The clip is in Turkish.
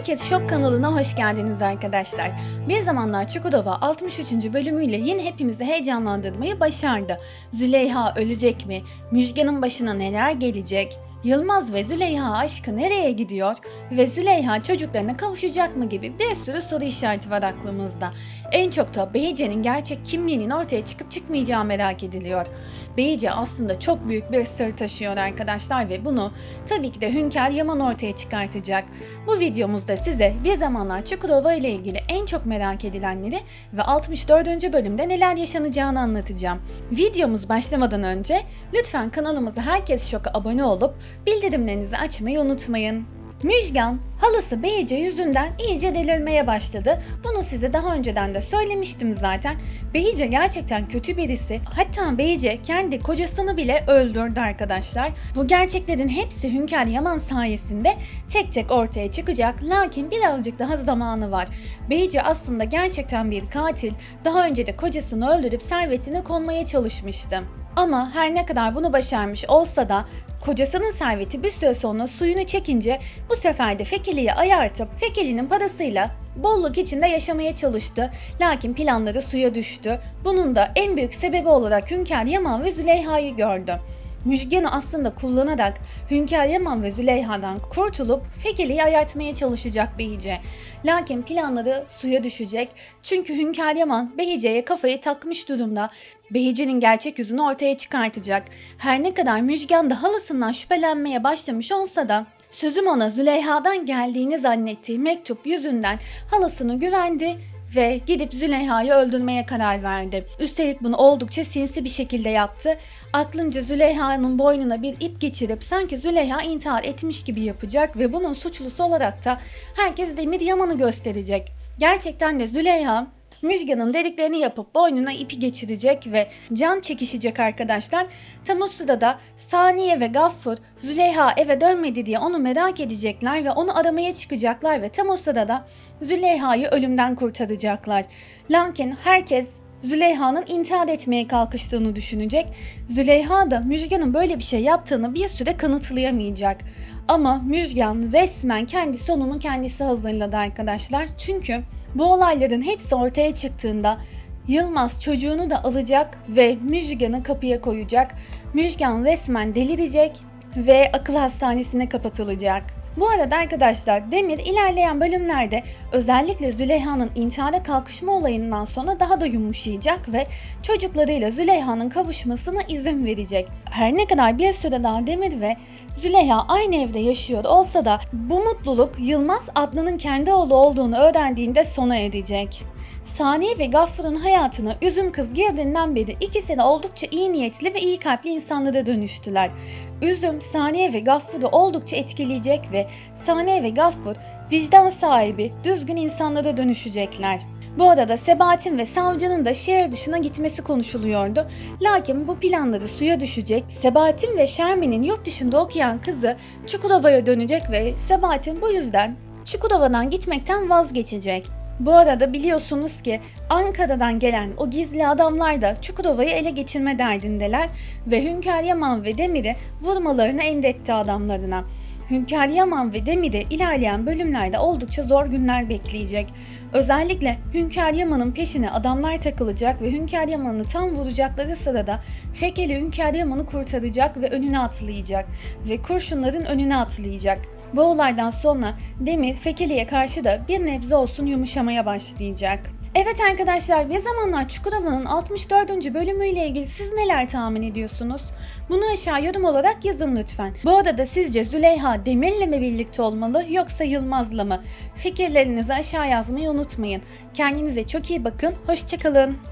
Herkes Şok kanalına hoş geldiniz arkadaşlar. Bir zamanlar Çukurova 63. bölümüyle yine hepimizi heyecanlandırmayı başardı. Züleyha ölecek mi? Müjgan'ın başına neler gelecek? Yılmaz ve Züleyha aşkı nereye gidiyor? Ve Züleyha çocuklarına kavuşacak mı gibi bir sürü soru işareti var aklımızda. En çok da Beyce'nin gerçek kimliğinin ortaya çıkıp çıkmayacağı merak ediliyor. Beyce aslında çok büyük bir sır taşıyor arkadaşlar ve bunu tabii ki de Hünkar Yaman ortaya çıkartacak. Bu videomuzda size bir zamanlar Çukurova ile ilgili en çok merak edilenleri ve 64. bölümde neler yaşanacağını anlatacağım. Videomuz başlamadan önce lütfen kanalımıza herkes şoka abone olup bildirimlerinizi açmayı unutmayın. Müjgan, halası Beyce yüzünden iyice delirmeye başladı. Bunu size daha önceden de söylemiştim zaten. Beyce gerçekten kötü birisi. Hatta Beyce kendi kocasını bile öldürdü arkadaşlar. Bu gerçeklerin hepsi Hünkar Yaman sayesinde tek tek ortaya çıkacak. Lakin birazcık daha zamanı var. Beyce aslında gerçekten bir katil. Daha önce de kocasını öldürüp servetine konmaya çalışmıştı. Ama her ne kadar bunu başarmış olsa da kocasının serveti bir süre sonra suyunu çekince bu sefer de Fekeli'yi ayartıp Fekeli'nin parasıyla bolluk içinde yaşamaya çalıştı. Lakin planları suya düştü. Bunun da en büyük sebebi olarak Hünkar Yaman ve Züleyha'yı gördü. Müjgan'ı aslında kullanarak Hünkar Yaman ve Züleyha'dan kurtulup Fekeli'yi ayartmaya çalışacak Behice. Lakin planları suya düşecek çünkü Hünkar Yaman Behice'ye kafayı takmış durumda. Behice'nin gerçek yüzünü ortaya çıkartacak. Her ne kadar Müjgan da halasından şüphelenmeye başlamış olsa da sözüm ona Züleyha'dan geldiğini zannettiği mektup yüzünden halasını güvendi ve gidip Züleyha'yı öldürmeye karar verdi. Üstelik bunu oldukça sinsi bir şekilde yaptı. Aklınca Züleyha'nın boynuna bir ip geçirip sanki Züleyha intihar etmiş gibi yapacak ve bunun suçlusu olarak da herkes Demir Yaman'ı gösterecek. Gerçekten de Züleyha Müjgan'ın dediklerini yapıp boynuna ipi geçirecek ve can çekişecek arkadaşlar. Tam o sırada Saniye ve Gaffur Züleyha eve dönmedi diye onu merak edecekler ve onu aramaya çıkacaklar ve tam o sırada Züleyha'yı ölümden kurtaracaklar. Lakin herkes Züleyha'nın intihar etmeye kalkıştığını düşünecek. Züleyha da Müjgan'ın böyle bir şey yaptığını bir süre kanıtlayamayacak. Ama Müjgan resmen kendi sonunu kendisi hazırladı arkadaşlar. Çünkü bu olayların hepsi ortaya çıktığında Yılmaz çocuğunu da alacak ve Müjgan'ı kapıya koyacak. Müjgan resmen delirecek ve akıl hastanesine kapatılacak. Bu arada arkadaşlar Demir ilerleyen bölümlerde özellikle Züleyha'nın intihara kalkışma olayından sonra daha da yumuşayacak ve çocuklarıyla Züleyha'nın kavuşmasına izin verecek. Her ne kadar bir süre daha Demir ve Züleyha aynı evde yaşıyor olsa da bu mutluluk Yılmaz Adnan'ın kendi oğlu olduğunu öğrendiğinde sona erecek. Saniye ve Gaffur'un hayatına Üzüm Kız girdiğinden beri ikisi de oldukça iyi niyetli ve iyi kalpli insanlara dönüştüler. Üzüm, Saniye ve Gaffur'u oldukça etkileyecek ve Saniye ve Gaffur vicdan sahibi, düzgün insanlara dönüşecekler. Bu arada Sebahat'in ve Savcı'nın da şehir dışına gitmesi konuşuluyordu. Lakin bu planları suya düşecek. Sebahat'in ve Şermin'in yurt dışında okuyan kızı Çukurova'ya dönecek ve Sebahat'in bu yüzden Çukurova'dan gitmekten vazgeçecek. Bu arada biliyorsunuz ki Ankara'dan gelen o gizli adamlar da Çukurova'yı ele geçirme derdindeler ve Hünkar Yaman ve Demir'i vurmalarını emretti adamlarına. Hünkar Yaman ve Demir'i ilerleyen bölümlerde oldukça zor günler bekleyecek. Özellikle Hünkar Yaman'ın peşine adamlar takılacak ve Hünkar Yaman'ı tam vuracakları sırada Fekeli Hünkar Yaman'ı kurtaracak ve önüne atlayacak ve kurşunların önüne atlayacak. Bu olaydan sonra Demir Fekeli'ye karşı da bir nebze olsun yumuşamaya başlayacak. Evet arkadaşlar bir zamanlar Çukurova'nın 64. bölümüyle ilgili siz neler tahmin ediyorsunuz? Bunu aşağı yorum olarak yazın lütfen. Bu arada sizce Züleyha Demir'le mi birlikte olmalı yoksa Yılmaz'la mı? Fikirlerinizi aşağı yazmayı unutmayın. Kendinize çok iyi bakın, hoşçakalın.